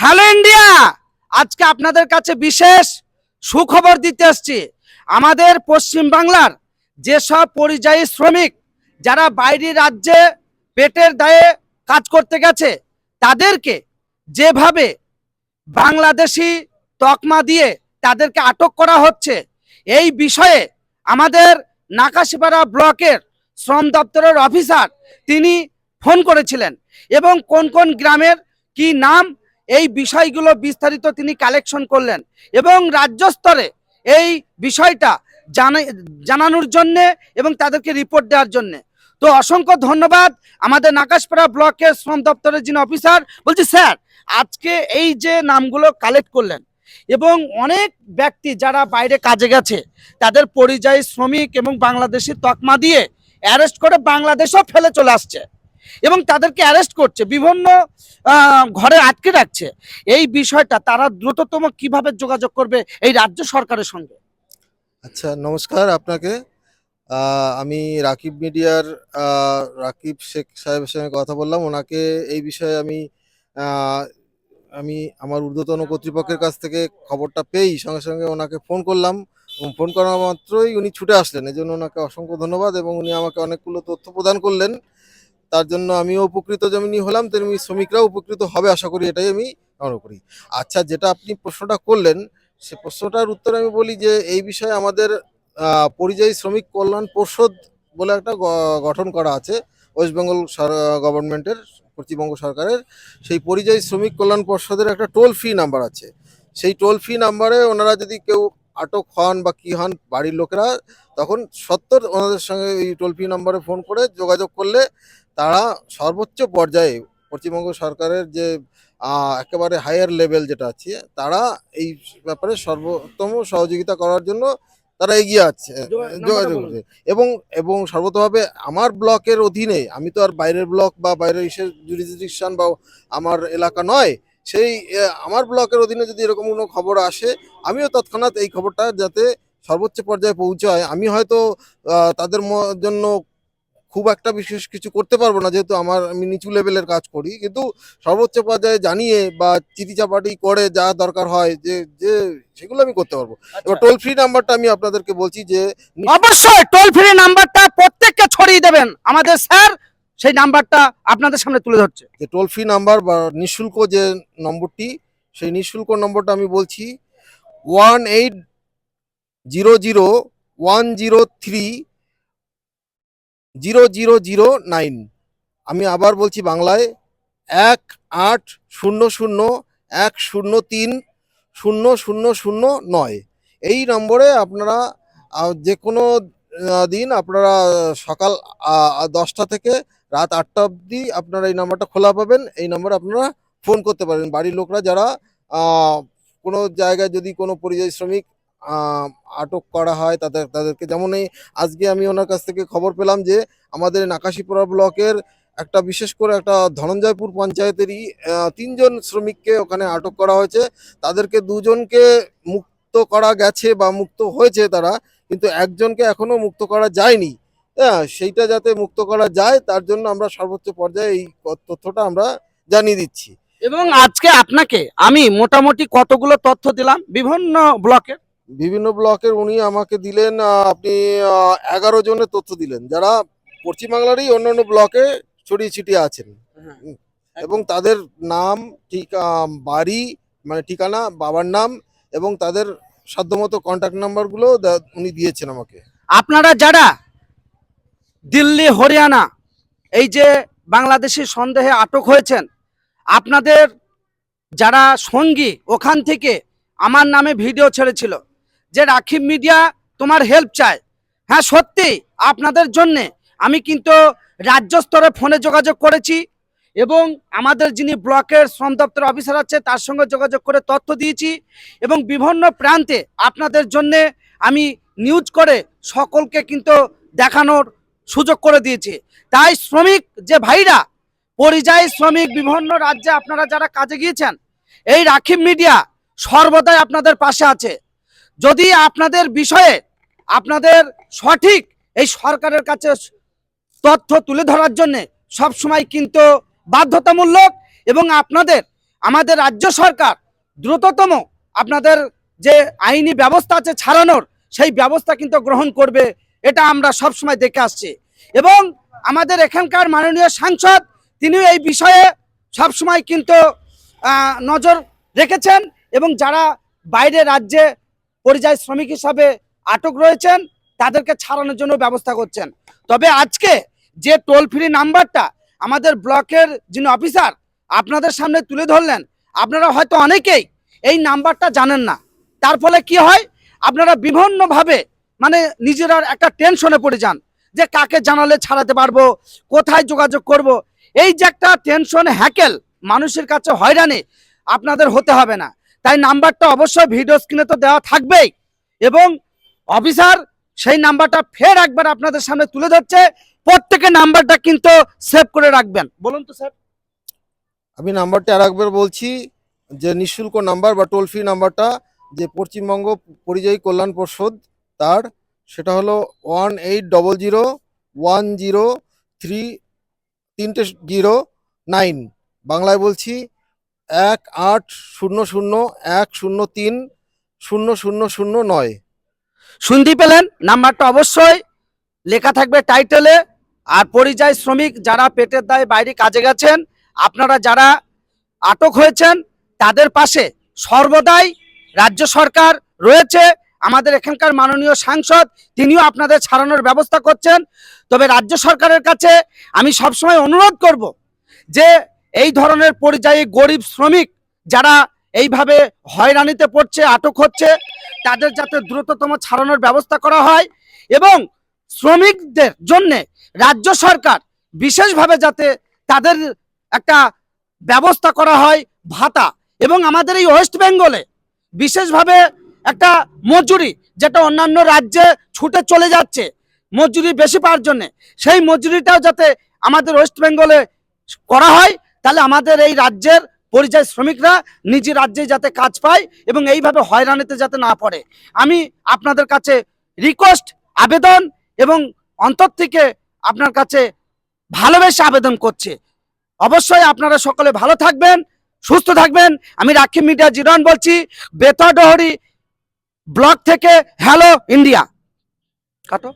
Hello India! আজকে আপনাদের কাছে বিশেষ সুখবর দিতে আসছি। আমাদের পশ্চিম বাংলার যেসব পরিযায়ী শ্রমিক যারা বাইরের রাজ্যে পেটের দায়ে কাজ করতে গেছে, তাদেরকে যেভাবে বাংলাদেশি তকমা দিয়ে তাদেরকে আটক করা হচ্ছে, এই বিষয়ে আমাদের নাকাশিপাড়া ব্লকের শ্রম দপ্তরের অফিসার তিনি ফোন করেছিলেন এবং কোন কোন গ্রামের কি নাম এই বিষয়গুলো বিস্তারিত তিনি কালেকশন করলেন এবং রাজ্য স্তরে এই বিষয়টা জানা জানানোর জন্যে এবং তাদেরকে রিপোর্ট দেওয়ার জন্যে। তো অসংখ্য ধন্যবাদ আমাদের নাকাশপাড়া ব্লকের শ্রম দপ্তরের যিনি অফিসার বলছি স্যার আজকে এই যে নামগুলো কালেক্ট করলেন এবং অনেক ব্যক্তি যারা বাইরে কাজে গেছে, তাদের পরিযায়ী শ্রমিক এবং বাংলাদেশি তকমা দিয়ে অ্যারেস্ট করে বাংলাদেশও ফেলে চলে আসছে। এবং তাদেরকে অ্যারেস্ট করছে, বিভিন্ন ঘরে আটকে রাখছে। এই বিষয়টা তারা দ্রুততম কীভাবে যোগাযোগ করবে এই রাজ্য সরকারের সঙ্গে? আচ্ছা নমস্কার আপনাকে। আমি রাকিব মিডিয়ার রাকিব শেখ সাহেবের সঙ্গে কথা বললাম। ওনাকে এই বিষয়ে আমি আমি আমার ঊর্ধ্বতন কর্তৃপক্ষের কাছ থেকে খবরটা পেয়েই সঙ্গে সঙ্গে ওনাকে ফোন করলাম। ফোন করা মাত্রই উনি ছুটে আসলেন। এই জন্য ওনাকে অসংখ্য ধন্যবাদ এবং উনি আমাকে অনেকগুলো তথ্য প্রদান করলেন। তার জন্য আমিও উপকৃত যেমনি হলাম, তেমনি শ্রমিকরাও উপকৃত হবে, আশা করি এটাই আমি মনে করি। আচ্ছা যেটা আপনি প্রশ্নটা করলেন, সে প্রশ্নটার উত্তরে আমি বলি যে, এই বিষয়ে আমাদের পরিযায়ী শ্রমিক কল্যাণ পর্ষদ বলে একটা গঠন করা আছে, ওয়েস্ট বেঙ্গল গভর্নমেন্টের, পশ্চিমবঙ্গ সরকারের। সেই পরিযায়ী শ্রমিক কল্যাণ পর্ষদের একটা টোল ফ্রি নাম্বার আছে। সেই টোল ফ্রি নাম্বারে ওনারা যদি কেউ আটক হন বা কি হন বাড়ির লোকেরা তখন সত্তর ওনাদের সঙ্গে এই টোল ফ্রি নাম্বারে ফোন করে যোগাযোগ করলে তারা সর্বোচ্চ পর্যায়ে পশ্চিমবঙ্গ সরকারের যে একেবারে হায়ার লেভেল যেটা আছে তারা এই ব্যাপারে সর্বোত্তম সহযোগিতা করার জন্য তারা এগিয়ে আছে যোগাযোগ করছে। এবং এবং সর্বতভাবে আমার ব্লকের অধীনে আমি তো আর বাইরের ব্লক বা বাইরের ইসের জুরিসডিকশন বা আমার এলাকা নয় সেই আমার ব্লকের অধীনে যদি এরকম কোনো খবর আসে আমিও তৎক্ষণাৎ এই খবরটা যাতে সর্বোচ্চ পর্যায়ে পৌঁছায়। আমি হয়তো তাদের জন্য খুব একটা বিশেষ কিছু করতে পারব না যেহেতু আমার আমি নিচু লেভেলের কাজ করি। কিন্তু সর্বোচ্চ পর্যায়ে জানিয়ে বা চিঠি চাপাটি করে যা দরকার হয় যে যে সেগুলো আমি করতে পারব। এবার টোল ফ্রি নাম্বারটা আমি আপনাদেরকে বলছি যে অবশ্যই টোল ফ্রি নাম্বারটা প্রত্যেককে ছড়িয়ে দেবেন। আমাদের স্যার সেই নাম্বারটা আপনাদের সামনে তুলে ধরছে। যে টোল ফ্রি নাম্বার বা নিঃশুল্ক যে নম্বরটি, সেই নিঃশুল্ক নম্বরটা আমি বলছি one eight zero zero one zero three zero zero zero nine আমি আবার বলছি বাংলায় এক আট শূন্য শূন্য এক শূন্য তিন শূন্য শূন্য শূন্য নয়। এই নম্বরে আপনারা যে কোনো দিন আপনারা সকাল দশটা থেকে রাত আটটা অবধি আপনারা এই নাম্বারটা খোলা পাবেন। এই নাম্বারে আপনারা ফোন করতে পারেন। বাড়ির লোকরা যারা কোনো জায়গায় যদি কোনো পরিযায়ী শ্রমিক আটক করা হয়, তাদের, তাদেরকে যেমন এই, আজকে আমি ওনার কাছ থেকে খবর পেলাম যে, আমাদের নাকাশিপুরা ব্লকের একটা বিশেষ করে একটা ধনঞ্জয়পুর পঞ্চায়েতেরই তিনজন শ্রমিককে ওখানে আটক করা হয়েছে। তাদেরকে দুজনকে মুক্ত করা গেছে বা মুক্ত হয়েছে তারা, কিন্তু একজনকে এখনও মুক্ত করা যায়নি। হ্যাঁ সেইটা যাতে মুক্ত করা যায় তার জন্য আমরা সর্বোচ্চ পর্যায়ে এই তথ্যটা আমরা জানিয়ে দিচ্ছি। এবং আজকে আপনাকে আমি মোটামুটি কতগুলো তথ্য দিলাম বিভিন্ন ব্লকে বিভিন্ন ব্লকের উনি আমাকে দিলেন আপনি এগারো জনের তথ্য দিলেন যারা পশ্চিমবাংলারই অন্যান্য ব্লকে ছড়িয়ে ছিটিয়ে আছেন। এবং তাদের নাম ঠিক বাড়ি মানে ঠিকানা বাবার নাম এবং তাদের সাধ্যমতো কন্ট্যাক্ট নাম্বারগুলো উনি দিয়েছেন আমাকে। আপনারা যারা দিল্লি, হরিয়ানা, এই যে বাংলাদেশি সন্দেহে আটক হয়েছেন, আপনাদের যারা সঙ্গী, ওখান থেকে আমার নামে ভিডিও ছেড়েছিল যে রাখিব মিডিয়া তোমার হেল্প চায়। হ্যাঁ সত্যি, আপনাদের জন্যে আমি কিন্তু রাজ্য স্তরে ফোনে যোগাযোগ করেছি এবং আমাদের যিনি ব্লকের শ্রম দপ্তর অফিসার আছে, তার সঙ্গে যোগাযোগ করে তথ্য দিয়েছি এবং বিভিন্ন প্রান্তে আপনাদের জন্যে আমি নিউজ করে সকলকে কিন্তু দেখানোর সুযোগ করে দিয়েছে। তাই শ্রমিক যে ভাইরা, পরিযায়ী শ্রমিক বিভিন্ন রাজ্যে আপনারা যারা কাজে গিয়েছেন, এই রাখিব মিডিয়া সর্বদাই আপনাদের পাশে আছে। যদি আপনাদের বিষয়ে আপনাদের সঠিক এই সরকারের কাছে তথ্য তুলে ধরার জন্য সবসময় কিন্তু বাধ্যতামূলক এবং আপনাদের, আমাদের রাজ্য সরকার দ্রুততম আপনাদের যে আইনি ব্যবস্থা আছে ছাড়ানোর, সেই ব্যবস্থা কিন্তু গ্রহণ করবে এটা আমরা সবসময় দেখে আসছি। এবং আমাদের এখানকার মাননীয় সাংসদ, তিনিও এই বিষয়ে সবসময় কিন্তু নজর রেখেছেন এবং যারা বাইরে রাজ্যে পরিযায়ী শ্রমিক হিসাবে আটক রয়েছেন, তাদেরকে ছাড়ানোর জন্য ব্যবস্থা করছেন। তবে আজকে যে টোল ফ্রি নাম্বারটা আমাদের ব্লকের যিনি অফিসার আপনাদের সামনে তুলে ধরলেন, আপনারা হয়তো অনেকেই এই নাম্বারটা জানেন না। তার ফলে কি হয়? আপনারা বিভিন্নভাবে মানে নিজেরা একটা টেনশনে পড়ে যান যে কাকে জানালে ছাড়াতে পারব, কোথায় যোগাযোগ করব। এই যে একটা টেনশন হ্যাকেল মানুষের কাছে হয়রানি, আপনাদের হতে হবে না। তাই নাম্বারটা অবশ্যই ভিডিও স্ক্রিনে তো দেওয়া থাকবেই। এবং অফিসার সেই নাম্বারটা ফের একবার আপনাদের সামনে তুলে ধরছে। প্রত্যেকের নাম্বারটা কিন্তু সেভ করে রাখবেন। বলুন তো স্যার আমি নাম্বারটা আর একবার বলছি, যে নিঃশুল্ক নাম্বার বা টোল ফ্রি নাম্বারটা, যে পশ্চিমবঙ্গ পরিযায়ী কল্যাণ পর্ষদ তার, সেটা হলো one eight double zero, one zero three, তিনটে জিরো নাইন। বাংলায় বলছি এক আট শূন্য শূন্য, এক শূন্য তিন, শূন্য শূন্য শূন্য নয়। শুনতে পেলেন? নাম্বারটা অবশ্যই লেখা থাকবে টাইটেলে। আর পরিযায়ী শ্রমিক যারা পেটের দায়ে বাইরে কাজে গেছেন, আপনারা যারা আটক হয়েছেন, তাদের পাশে সর্বদাই রাজ্য সরকার রয়েছে। আমাদের এখানকার মাননীয় সাংসদ, তিনিও আপনাদের ছাড়ানোর ব্যবস্থা করছেন। তবে রাজ্য সরকারের কাছে আমি সবসময় অনুরোধ করব যে এই ধরনের পরিযায়ী গরিব শ্রমিক যারা এইভাবে হয়রানিতে পড়ছে, আটক হচ্ছে, তাদের যাতে দ্রুততম ছাড়ানোর ব্যবস্থা করা হয় এবং শ্রমিকদের জন্য রাজ্য সরকার বিশেষভাবে যাতে তাদের একটা ব্যবস্থা করা হয় ভাতা এবং আমাদের এই ওয়েস্ট বেঙ্গলে বিশেষভাবে একটা মজুরি যেটা অন্যান্য রাজ্যে ছুটে চলে যাচ্ছে, মজুরি বেশি পাওয়ার জন্য। সেই মজুরিটাও যাতে আমাদের ওয়েস্ট বেঙ্গলে করা হয়, তাহলে আমাদের এই রাজ্যের পরিযায়ী শ্রমিকরা নিজ রাজ্যে যাতে কাজ পায় এবং এইভাবে হয়রানিতে যাতে না পড়ে। আমি আপনাদের কাছে রিকোয়েস্ট আবেদন এবং অন্তর থেকে আপনার কাছে ভালোবেসে আবেদন করছে। অবশ্যই আপনারা সকলে ভালো থাকবেন, সুস্থ থাকবেন। আমি রাখি মিডিয়া জিরন বলছি বেতাডহরি ব্লক থেকে হ্যালো ইন্ডিয়া। কাটো।